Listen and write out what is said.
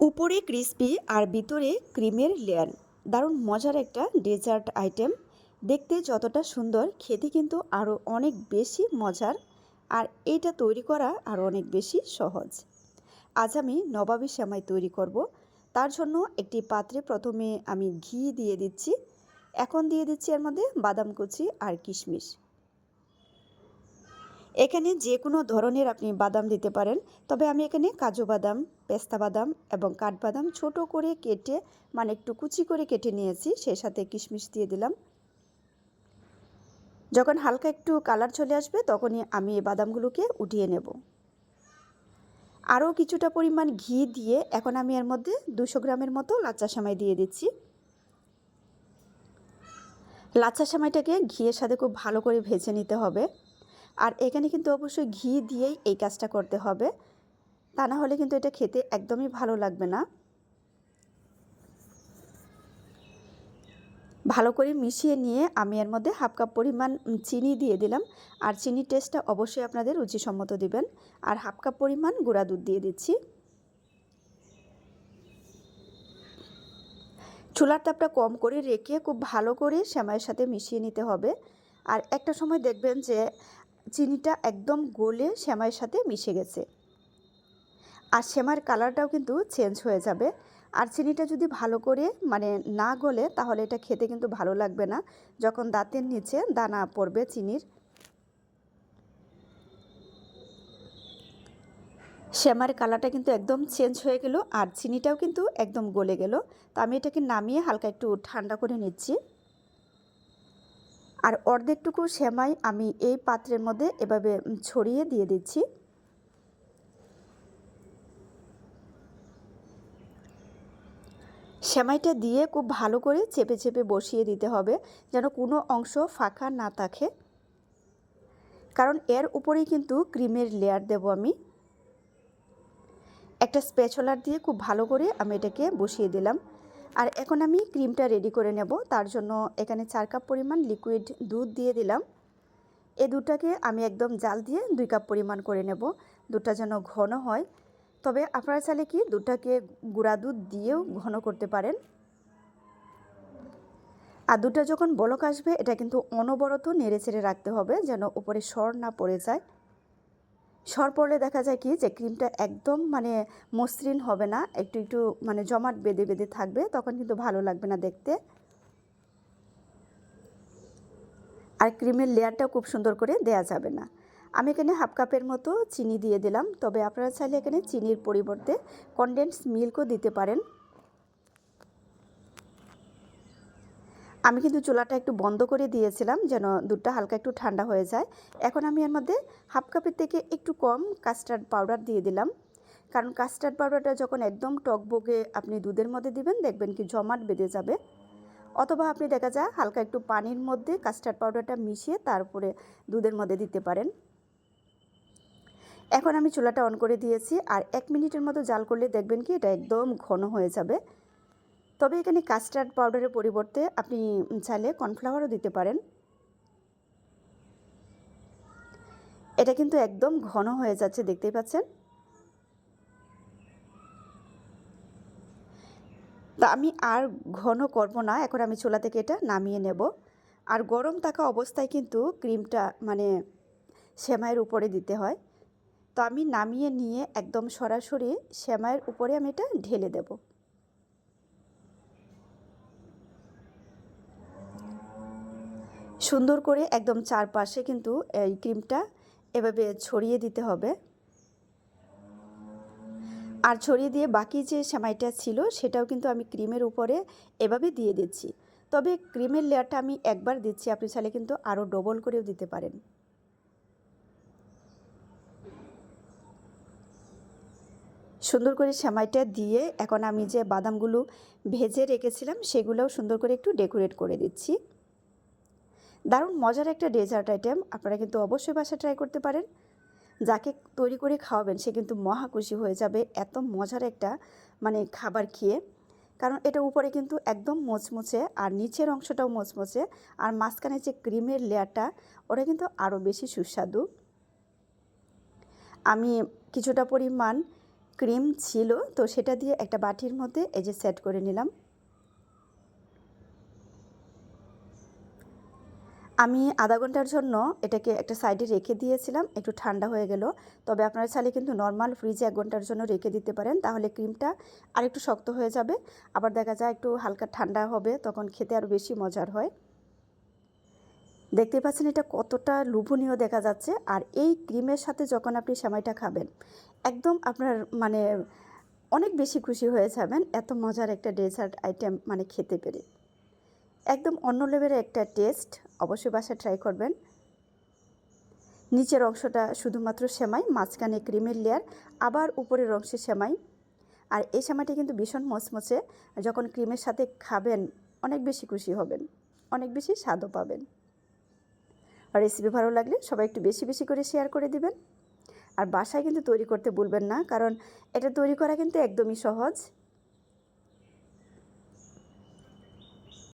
উপরে ক্রিস্পি আর ভিতরে ক্রিমের লেয়ার দারুণ মজার একটা ডেজার্ট আইটেম দেখতে যতটা সুন্দর, খেতে কিন্তু আরও অনেক বেশি মজার। আর এটা তৈরি করা আরও অনেক বেশি সহজ। আজ আমি নবাবী সেমাই তৈরি করব। তার জন্য একটি পাত্রে প্রথমে আমি ঘি দিয়ে দিচ্ছি। এখন দিয়ে দিচ্ছি এর মধ্যে বাদাম কুচি আর কিশমিশ। এখানে যে কোনো ধরনের আপনি বাদাম দিতে পারেন। তবে আমি এখানে কাজু বাদাম, পেস্তা বাদাম এবং কাঠবাদাম ছোট করে কেটে মানে একটু কুচি করে কেটে নিয়েছি। সেই সাথে কিশমিশ দিয়ে দিলাম। যখন হালকা একটু কালার চলে আসবে, তখনই আমি এই বাদামগুলোকে উঠিয়ে নেব। আরও কিছুটা পরিমাণ ঘি দিয়ে এখন আমি এর মধ্যে দুশো গ্রামের মতো লাচ্চা সেমাই দিয়ে দিচ্ছি। লাচ্চা সেমাইটাকে ঘিয়ের সাথে খুব ভালো করে ভেজে নিতে হবে। আর এখানে কিন্তু অবশ্যই ঘি দিয়েই এই কাজটা করতে হবে। তা না হলে কিন্তু এটা খেতে একদমই ভালো লাগবে না। ভালো করে মিশিয়ে নিয়ে আমি এর মধ্যে হাফ কাপ পরিমাণ চিনি দিয়ে দিলাম। আর চিনির টেস্টটা অবশ্যই আপনাদের রুচিসম্মত দিবেন। আর হাফ কাপ পরিমাণ গুঁড়া দুধ দিয়ে দিচ্ছি। চুলার তাপটা কম করে রেখে খুব ভালো করে সেমাইয়ের সাথে মিশিয়ে নিতে হবে। আর একটা সময় দেখবেন যে চিনিটা একদম গলে সেমাইয়ের সাথে মিশে গেছে। আর সেমাইয়ের কালারটাও কিন্তু চেঞ্জ হয়ে যাবে। আর চিনিটা যদি ভালো করে মানে না গলে, তাহলে এটা খেতে কিন্তু ভালো লাগবে না। যখন দাঁতের নিচে দানা পড়বে চিনির। শ্যামার কালারটা কিন্তু একদম চেঞ্জ হয়ে গেল, আর চিনিটাও কিন্তু একদম গলে গেল। তো আমি এটাকে নামিয়ে হালকা একটু ঠান্ডা করে নিচ্ছি। আর অর্ধেকটুকু সেমাই আমি এই পাত্রের মধ্যে এভাবে ছড়িয়ে দিয়ে দিচ্ছি। সেমাইটা দিয়ে খুব ভালো করে চেপে চেপে বসিয়ে দিতে হবে, যেন কোনো অংশ ফাঁকা না থাকে। কারণ এর উপরেই কিন্তু ক্রিমের লেয়ার দেব আমি। একটা স্পেচলার দিয়ে খুব ভালো করে আমি এটাকে বসিয়ে দিলাম। আর এখন আমি ক্রিমটা রেডি করে নেব। তার জন্য এখানে চার কাপ পরিমাণ লিকুইড দুধ দিয়ে দিলাম। এ দুধটাকে আমি একদম জাল দিয়ে দুই কাপ পরিমাণ করে নেব। দুধটা যেন ঘন হয়। তবে আপনারা চাইলে কি দুধটাকে গুঁড়া দুধ দিয়েও ঘন করতে পারেন। আর দুধটা যখন বলক আসবে, এটা কিন্তু অনবরত নেড়ে চেড়ে রাখতে হবে যেন উপরে সর না পড়ে যায়। সর পড়লে দেখা যায় কি যে ক্রিমটা একদম মানে মসৃণ হবে না, একটু একটু মানে জমাট বেঁধে বেঁধে থাকবে, তখন কিন্তু ভালো লাগবে না দেখতে। আর ক্রিমের লেয়ারটা খুব সুন্দর করে দেয়া যাবে না। আমি এখানে হাফ কাপের মতো চিনি দিয়ে দিলাম, তবে আপনারা চাইলে এখানে চিনির পরিবর্তে কনডেন্স মিল্কও দিতে পারেন। আমি কিন্তু চুলাটা একটু বন্ধ করে দিয়েছিলাম যেন দুধটা হালকা একটু ঠান্ডা হয়ে যায়। এখন আমি এর মধ্যে হাফ কাপের থেকে একটু কম কাস্টার্ড পাউডার দিয়ে দিলাম। কারণ কাস্টার্ড পাউডারটা যখন একদম টক টকবগে আপনি দুধের মধ্যে দিবেন, দেখবেন কি জমাট বেঁধে যাবে। অথবা আপনি দেখা যায় হালকা একটু পানির মধ্যে কাস্টার্ড পাউডারটা মিশিয়ে তারপরে দুধের মধ্যে দিতে পারেন। এখন আমি চুলাটা অন করে দিয়েছি আর এক মিনিটের মতো জাল করলে দেখবেন কি এটা একদম ঘন হয়ে যাবে। তবে এখানে কাস্টার্ড পাউডারের পরিবর্তে আপনি চাইলে কর্নফ্লাওয়ারও দিতে পারেন। এটা কিন্তু একদম ঘন হয়ে যাচ্ছে, দেখতেই পাচ্ছেন। তা আমি আর ঘন করব না, এখন আমি চুলা থেকে এটা নামিয়ে নেব। আর গরম থাকা অবস্থায় কিন্তু ক্রিমটা মানে সেমাইয়ের উপরে দিতে হয়। তো আমি নামিয়ে নিয়ে একদম সরাসরি সেমাইয়ের উপরে আমি এটা ঢেলে দেবো। সুন্দর করে একদম চারপাশে কিন্তু এই ক্রিমটা এভাবে ছড়িয়ে দিতে হবে। আর ছড়িয়ে দিয়ে বাকি যে সেমাইটা ছিল সেটাও কিন্তু আমি ক্রিমের উপরে এভাবে দিয়ে দিচ্ছি। তবে ক্রিমের লেয়ারটা আমি একবার দিচ্ছি, আপনি চাইলে কিন্তু আরও ডবল করেও দিতে পারেন। সুন্দর করে সেমাইটা দিয়ে এখন আমি যে বাদামগুলো ভেজে রেখেছিলাম সেগুলোও সুন্দর করে একটু ডেকোরেট করে দিচ্ছি। দারুণ মজার একটা ডেজার্ট আইটেম আপনারা কিন্তু অবশ্যই বাসা ট্রাই করতে পারেন। যাকে তৈরি করে খাওয়াবেন, সে কিন্তু মহা খুশি হয়ে যাবে, এত মজার একটা মানে খাবার খেয়ে। কারণ এটা উপরে কিন্তু একদম মোচমোচে আর নিচের অংশটাও মোচমোচে আর মাঝখানে যে ক্রিমের লেয়ারটা, ওটা কিন্তু আরও বেশি সুস্বাদু। আমি কিছুটা পরিমাণ ক্রিম ছিল, তো সেটা দিয়ে একটা বাটির মধ্যে এই যে সেট করে নিলাম। আমি আধা ঘণ্টার জন্য এটাকে একটা সাইডে রেখে দিয়েছিলাম, একটু ঠান্ডা হয়ে গেল। তবে আপনারা চাইলে কিন্তু নর্মাল ফ্রিজে এক ঘণ্টার জন্য রেখে দিতে পারেন, তাহলে ক্রিমটা আর একটু শক্ত হয়ে যাবে। আবার দেখা যায় একটু হালকা ঠান্ডা হবে, তখন খেতে আরও বেশি মজার হয়। দেখতে পাচ্ছেন এটা কতটা লোভনীয় দেখা যাচ্ছে। আর এই ক্রিমের সাথে যখন আপনি সেমাইটা খাবেন, একদম আপনার মানে অনেক বেশি খুশি হয়ে যাবেন, এত মজার একটা ডেজার্ট আইটেম মানে খেতে পেরে। একদম অন্য লেভেলের একটা টেস্ট অবশ্যই বাসায় ট্রাই করবেন। নিচের অংশটা শুধুমাত্র সেমাই, মাঝখানে ক্রিমের লেয়ার আবার উপরের অংশে সেমাই। আর এই সেমাইটি কিন্তু ভীষণ মচমচে, যখন ক্রিমের সাথে খাবেন, অনেক বেশি খুশি হবেন, অনেক বেশি স্বাদও পাবেন। আর রেসিপি ভালো লাগলে সবাই একটু বেশি বেশি করে শেয়ার করে দিবেন। আর বাসায় কিন্তু তৈরি করতে ভুলবেন না, কারণ এটা তৈরি করা কিন্তু একদমই সহজ।